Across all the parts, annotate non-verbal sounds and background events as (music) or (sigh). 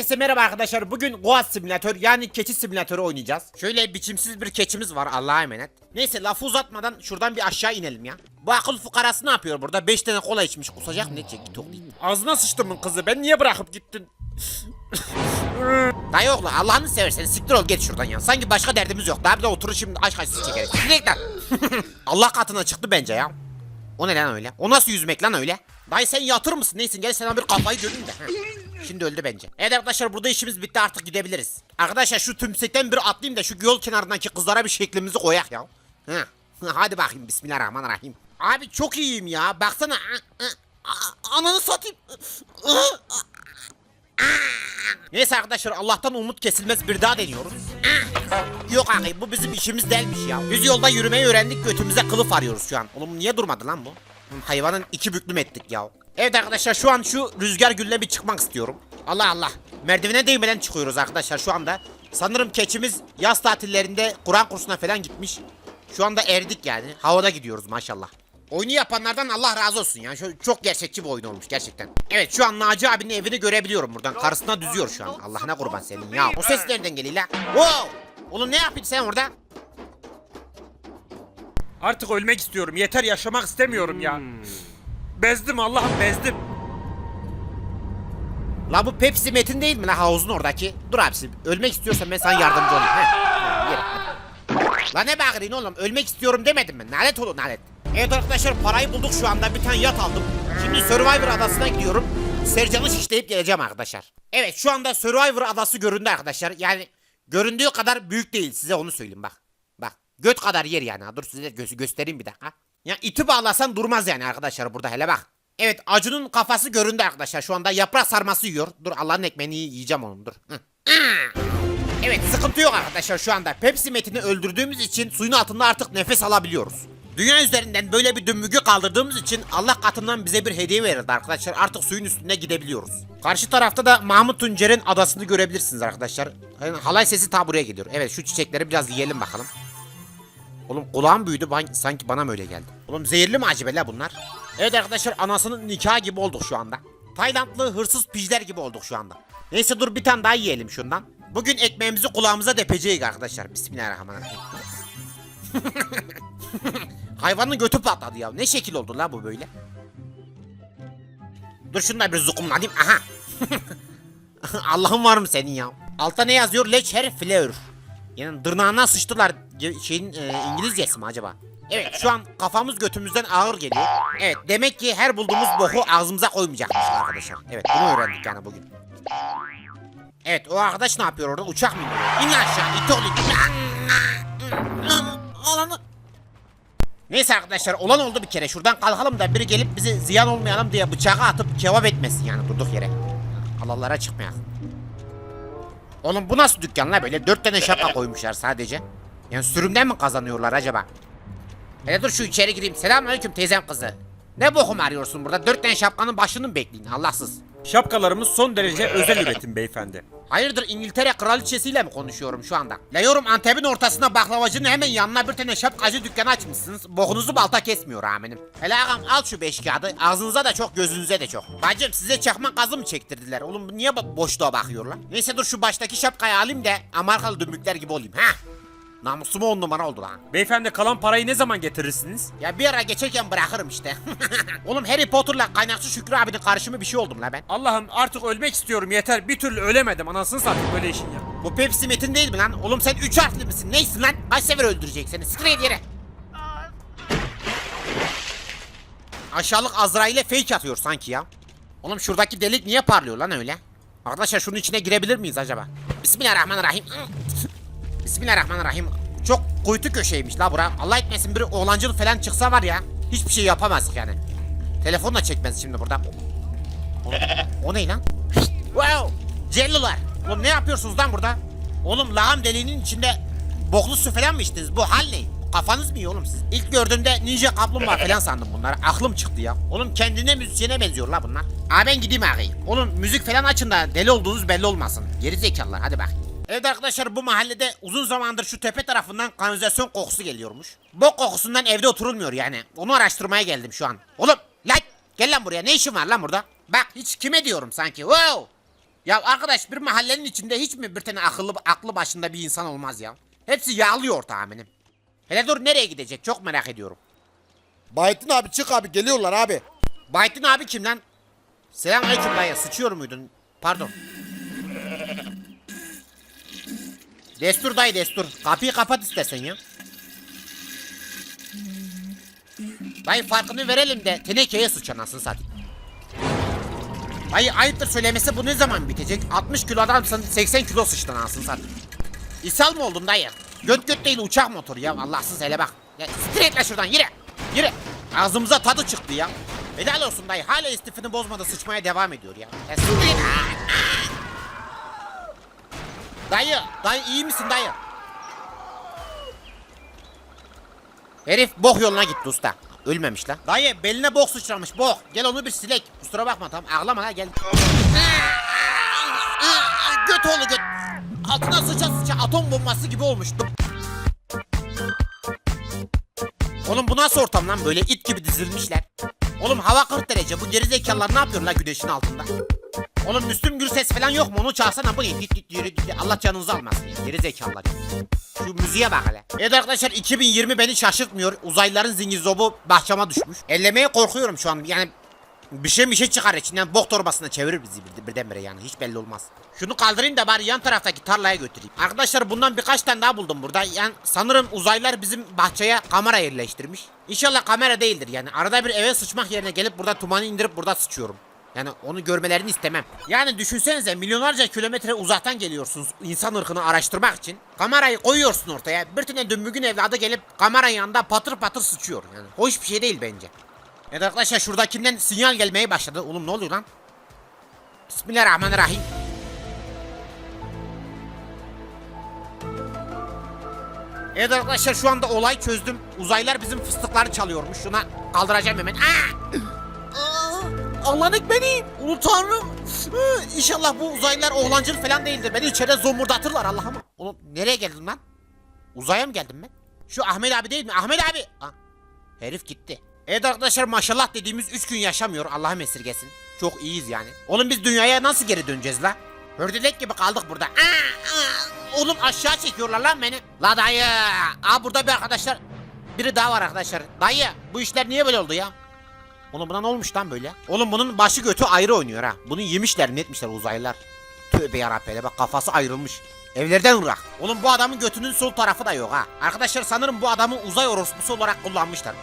Herkese merhaba arkadaşlar. Bugün Goat Simülatör yani keçi simülatörü oynayacağız. Şöyle biçimsiz bir keçimiz var Allah'a emanet. Neyse lafı uzatmadan şuradan bir aşağı inelim ya. Bu akıl fukarası ne yapıyor burada? 5 tane kola içmiş kusacak ne çek git oğlum. Ağzına sıçtımın kızı ben niye bırakıp gittin? Dayı oğlu Allah'ını seversen siktir ol git şuradan ya. Sanki başka derdimiz yok. Daha bir de oturur şimdi aşk acısı çekeriz. Direkt lan. (laughs) Allah katına çıktı bence ya. O ne lan öyle? O nasıl yüzmek lan öyle? Dayı sen yatır mısın neysin? Gel sana bir kafayı göreyim de. Şimdi öldü bence. Evet arkadaşlar burada işimiz bitti artık gidebiliriz. Arkadaşlar şu tümsekten bir atlayayım da şu yol kenarındaki kızlara bir şeklimizi koyak ya. Hadi bakayım bismillahirrahmanirrahim. Abi çok iyiyim ya. Baksana. Ananı satayım. Neyse arkadaşlar Allah'tan umut kesilmez bir daha deniyoruz. Yok abi bu bizim işimiz değilmiş ya. Biz yolda yürümeyi öğrendik götümüze kılıf arıyoruz şu an. Oğlum niye durmadı lan bu? Hayvanın iki büklüm ettik ya. Evet arkadaşlar şu an şu rüzgar gülüne bir çıkmak istiyorum. Allah Allah. Merdivene değmeden çıkıyoruz arkadaşlar şu anda. Sanırım keçimiz yaz tatillerinde Kur'an kursuna falan gitmiş. Şu anda erdik yani. Havada gidiyoruz maşallah. Oyunu yapanlardan Allah razı olsun ya. Şu çok gerçekçi bir oyun olmuş gerçekten. Evet şu an Naci abinin evini görebiliyorum buradan. Karısına düzüyor şu an. Allah'ına kurban senin ya. O ses nereden geliyor la? Wow! Oğlum ne yapıyorsun sen orada? Artık ölmek istiyorum. Yeter yaşamak istemiyorum ya. Bezdim Allah'ım bezdim. La bu Pepsi Metin değil mi la havuzun oradaki? Dur abisi ölmek istiyorsan ben sana yardımcı olayım. Heh. Yürü. La ne bağırıyorsun oğlum ölmek istiyorum demedim mi? Nalet olun nalet. Evet arkadaşlar parayı bulduk şu anda bir tane yat aldım. Şimdi Survivor adasına gidiyorum. Sercan'ı şişleyip geleceğim arkadaşlar. Evet şu anda Survivor adası göründü arkadaşlar. Yani göründüğü kadar büyük değil size onu söyleyeyim bak. Bak göt kadar yer yani. Dur size gö- göstereyim bir dakika. Ya iti bağlasan durmaz yani arkadaşlar burada hele bak. Evet Acun'un kafası göründü arkadaşlar. Şu anda yaprak sarması yiyor. Dur Allah'ın ekmeğini yiyeceğim onun dur. Evet sıkıntı yok arkadaşlar şu anda. Pepsi Metin'i öldürdüğümüz için suyun altında artık nefes alabiliyoruz. Dünya üzerinden böyle bir dümbügü kaldırdığımız için Allah katından bize bir hediye verildi arkadaşlar. Artık suyun üstünde gidebiliyoruz. Karşı tarafta da Mahmut Tuncer'in adasını görebilirsiniz arkadaşlar. Halay sesi ta buraya geliyor. Evet şu çiçekleri biraz yiyelim bakalım. Oğlum kulağım büyüdü sanki bana mı öyle geldi. Oğlum zehirli mi acaba la bunlar? Evet arkadaşlar anasının nikahı gibi olduk şu anda. Taylandlı hırsız pijler gibi olduk şu anda. Neyse dur bir tane daha yiyelim şundan. Bugün ekmeğimizi kulağımıza depeceğiz arkadaşlar. Bismillahirrahmanirrahim. (laughs) Hayvanın götü patladı ya. Ne şekil oldu la bu böyle? Dur şunu da bir zukumlayayım. Aha. (laughs) Allah'ın var mı senin ya? Altta ne yazıyor? Lecher Fleur. Yani tırnağına sıçtılar. Şeyin e, İngilizcesi mi acaba? Evet şu an kafamız götümüzden ağır geliyor. Evet demek ki her bulduğumuz boku ağzımıza koymayacakmış arkadaşlar. Evet bunu öğrendik yani bugün. Evet o arkadaş ne yapıyor orada? Uçak mı iniyor? İn aşağı it. Alanı. Neyse arkadaşlar olan oldu bir kere. Şuradan kalkalım da biri gelip bizi ziyan olmayalım diye bıçağı atıp kebap etmesin yani durduk yere. Allah'lara çıkmayalım. Oğlum bu nasıl dükkan la böyle? Dört tane şapka koymuşlar sadece. Yani sürümden mi kazanıyorlar acaba? Hele dur şu içeri gireyim. Selamünaleyküm teyzem kızı. Ne bokum arıyorsun burada? Dört tane şapkanın başını mı bekleyin Allahsız? Şapkalarımız son derece özel üretim beyefendi. Hayırdır İngiltere kraliçesiyle mi konuşuyorum şu anda? La yorum Antep'in ortasına baklavacının hemen yanına bir tane şapkacı dükkanı açmışsınız. Bokunuzu balta kesmiyor amenim. Hele ağam al şu beş kağıdı. Ağzınıza da çok gözünüze de çok. Bacım size çakma gazı mı çektirdiler? Oğlum niye bo- boşluğa bakıyorlar? Neyse dur şu baştaki şapkayı alayım da Amerikalı dümbükler gibi olayım. ha? Namusuma on numara oldu lan. Beyefendi kalan parayı ne zaman getirirsiniz? Ya bir ara geçerken bırakırım işte. (laughs) Oğlum Harry Potter'la kaynakçı Şükrü abinin karışımı bir şey oldum la ben. Allah'ım artık ölmek istiyorum yeter. Bir türlü ölemedim anasını satayım böyle işin ya. Bu Pepsi Metin değil mi lan? Oğlum sen üç harfli misin? Neysin lan? Kaç sefer öldürecek seni? Straight yere. Aşağılık Azrail'e fake atıyor sanki ya. Oğlum şuradaki delik niye parlıyor lan öyle? Arkadaşlar şunun içine girebilir miyiz acaba? Bismillahirrahmanirrahim. Bismillahirrahmanirrahim. Çok kuytu köşeymiş la bura. Allah etmesin bir oğlancıl falan çıksa var ya. Hiçbir şey yapamaz yani. Telefon da çekmez şimdi burada. O, o ne lan? Wow! Cellular! Oğlum ne yapıyorsunuz lan burada? Oğlum lağım deliğinin içinde boklu su falan mı içtiniz? Bu hal ne? Kafanız mı iyi oğlum siz? İlk gördüğümde ninja kaplumbağa falan sandım bunları. Aklım çıktı ya. Oğlum kendine müzisyene benziyor la bunlar. Aa ben gideyim ağayım. Oğlum müzik falan açın da deli olduğunuz belli olmasın. Geri zekalılar hadi bak. Evet arkadaşlar bu mahallede uzun zamandır şu tepe tarafından kanalizasyon kokusu geliyormuş. Bok kokusundan evde oturulmuyor yani. Onu araştırmaya geldim şu an. Oğlum lan gel lan buraya ne işin var lan burada? Bak hiç kime diyorum sanki. Wow! Ya arkadaş bir mahallenin içinde hiç mi bir tane akıllı aklı başında bir insan olmaz ya? Hepsi yağlıyor tahminim. Hele dur nereye gidecek çok merak ediyorum. Bayettin abi çık abi geliyorlar abi. Bayettin abi kim lan? Selam aleyküm dayı sıçıyor muydun? Pardon. Destur dayı destur. Kapıyı kapat istersen ya. Dayı farkını verelim de tenekeye sıç anasını satayım. Dayı ayıptır söylemesi bu ne zaman bitecek? 60 kilo adamsın 80 kilo sıçtın anasını satayım. İshal mı oldun dayı? Göt göt değil uçak motoru ya Allahsız hele bak. Ya stretle şuradan yürü. Yürü. Ağzımıza tadı çıktı ya. Helal olsun dayı hala istifini bozmadı sıçmaya devam ediyor ya. ya. Dayı, dayı iyi misin dayı? Herif bok yoluna gitti usta. Ölmemiş lan. Dayı beline bok sıçramış bok. Gel onu bir silek. Kusura bakma tamam ağlama la gel. göt oğlu göt. Altına sıça sıça atom bombası gibi olmuştum. Oğlum bu nasıl ortam lan böyle it gibi dizilmişler. Oğlum hava 40 derece bu gerizekalılar ne yapıyor la güneşin altında? Oğlum Müslüm Gürses falan yok mu onu çağırsana bu ne? Dit dit yürü dit. Allah canınızı almasın ya gerizekalılar. Şu müziğe bak hele. Evet arkadaşlar 2020 beni şaşırtmıyor. Uzaylıların zingizobu bahçama düşmüş. Ellemeye korkuyorum şu an yani bir şey bir şey çıkar içinden bok torbasına çevirir bizi bir, birdenbire yani hiç belli olmaz. Şunu kaldırayım da bari yan taraftaki tarlaya götüreyim. Arkadaşlar bundan birkaç tane daha buldum burada. Yani sanırım uzaylılar bizim bahçeye kamera yerleştirmiş. İnşallah kamera değildir yani. Arada bir eve sıçmak yerine gelip burada tumanı indirip burada sıçıyorum. Yani onu görmelerini istemem. Yani düşünsenize milyonlarca kilometre uzaktan geliyorsunuz insan ırkını araştırmak için. Kamerayı koyuyorsun ortaya. Bir tane dümbügün evladı gelip kameranın yanında patır patır sıçıyor. Yani hoş bir şey değil bence. Evet arkadaşlar şuradakinden sinyal gelmeye başladı. Oğlum ne oluyor lan? Bismillahirrahmanirrahim. Evet arkadaşlar şu anda olay çözdüm. Uzaylılar bizim fıstıkları çalıyormuş. Şuna kaldıracağım hemen. Aa! Allah'ın ekmeği. Ulu tanrım. İnşallah bu uzaylılar oğlancıl falan değildir. Beni içeride zomurdatırlar Allah'ım. Oğlum nereye geldim lan? Uzaya mı geldim ben? Şu Ahmet abi değil mi? Ahmet abi. Aa, herif gitti. Evet arkadaşlar maşallah dediğimiz 3 gün yaşamıyor Allah'ım esirgesin. Çok iyiyiz yani. Oğlum biz dünyaya nasıl geri döneceğiz la? Hördelek gibi kaldık burada. Aa, aa, oğlum aşağı çekiyorlar lan beni. La dayı. Aa burada bir arkadaşlar. Biri daha var arkadaşlar. Dayı bu işler niye böyle oldu ya? Oğlum buna ne olmuş lan böyle? Oğlum bunun başı götü ayrı oynuyor ha. Bunu yemişler mi etmişler uzaylılar. Tövbe yarabbim bak kafası ayrılmış. Evlerden ırak. Oğlum bu adamın götünün sol tarafı da yok ha. Arkadaşlar sanırım bu adamı uzay orospusu olarak kullanmışlar.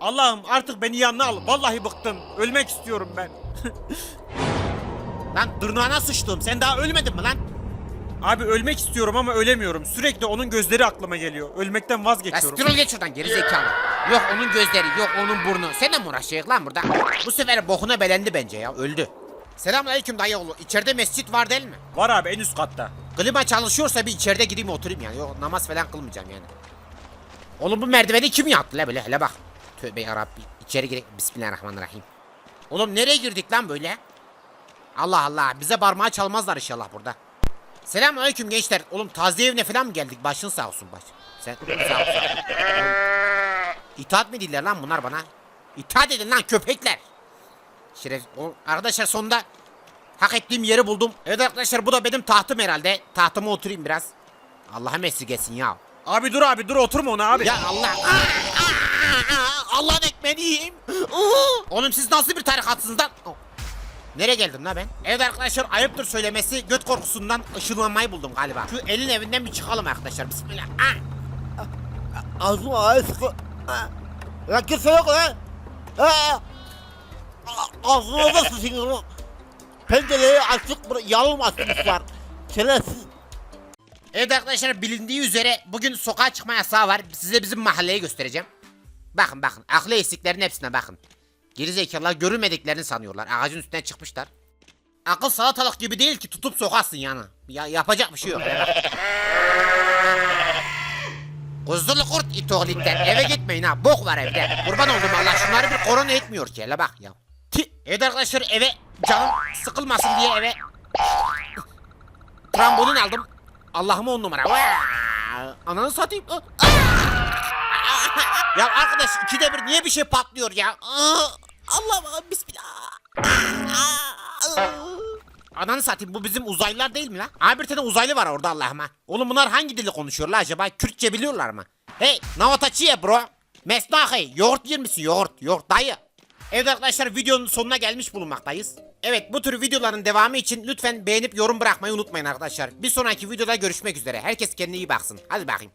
Allah'ım artık beni yanına al. Vallahi bıktım. Ölmek istiyorum ben. (laughs) Lan tırnağına sıçtım. Sen daha ölmedin mi lan? Abi ölmek istiyorum ama ölemiyorum. Sürekli onun gözleri aklıma geliyor. Ölmekten Ya vazgeçiyorum. siktir ol geç şuradan geri zekalı. Yok onun gözleri, yok onun burnu. Sen de mi uğraşacak lan burada? Bu sefer bokuna belendi bence ya. Öldü. Selamünaleyküm dayı oğlu. İçeride mescit var değil mi? Var abi en üst katta. Klima çalışıyorsa bir içeride gideyim oturayım yani. Yok namaz falan kılmayacağım yani. Oğlum bu merdiveni kim yaptı la böyle? Hele bak. Tövbe yarabbi. İçeri girek. Bismillahirrahmanirrahim. Oğlum nereye girdik lan böyle? Allah Allah. Bize parmağı çalmazlar inşallah burada. Selamünaleyküm gençler. Oğlum taziye evine falan mı geldik? Başın sağ olsun baş. Sen sağ olsun. Oğlum, İtaat mı diller lan bunlar bana? İtaat edin lan köpekler. Şeref. O, arkadaşlar sonunda hak ettiğim yeri buldum. Evet arkadaşlar bu da benim tahtım herhalde. Tahtıma oturayım biraz. Allah'ım esirgesin ya. Abi dur abi dur oturma ona abi. Ya Allah. Aa, aa, aa, Allah'ın ekmeğini yiyeyim. Oğlum siz nasıl bir tarikatsınız lan? Oh. Nereye geldim la ben? Evet arkadaşlar ayıptır söylemesi göt korkusundan ışınlanmayı buldum galiba. Şu elin evinden bir çıkalım arkadaşlar. Bismillah. Aa! Ağzım ağrı sıkı. Lan kimse yok lan. Ağzına da sıçıyorum. Pencereyi açık yalım açmışlar. Şerefsiz. Evet arkadaşlar bilindiği üzere bugün sokağa çıkma yasağı var. Size bizim mahalleyi göstereceğim. Bakın bakın aklı eksiklerin hepsine bakın. Gerizekalılar görülmediklerini sanıyorlar. Ağacın üstüne çıkmışlar. Akıl salatalık gibi değil ki tutup sokasın yani. Ya yapacak bir şey yok. (laughs) Kuzulu kurt it oğlu itten. Eve gitmeyin ha. Bok var evde. Kurban oldum Allah. Şunları bir korona etmiyor ki. Hele bak ya. Ti. Evet arkadaşlar eve canım sıkılmasın diye eve (laughs) trambolin aldım. Allah'ım on numara. Ananı satayım. Aa! Ya arkadaş ikide bir niye bir şey patlıyor ya? Aa! Allah'ım bismillah. Ananı satayım bu bizim uzaylılar değil mi lan? Abi bir tane uzaylı var orada Allah'ım ha. Oğlum bunlar hangi dili konuşuyorlar acaba? Kürtçe biliyorlar mı? Hey Navataçiye bro. Mesnahi yoğurt yer misin yoğurt? Yoğurt dayı. Evet arkadaşlar videonun sonuna gelmiş bulunmaktayız. Evet bu tür videoların devamı için lütfen beğenip yorum bırakmayı unutmayın arkadaşlar. Bir sonraki videoda görüşmek üzere. Herkes kendine iyi baksın. Hadi bakayım.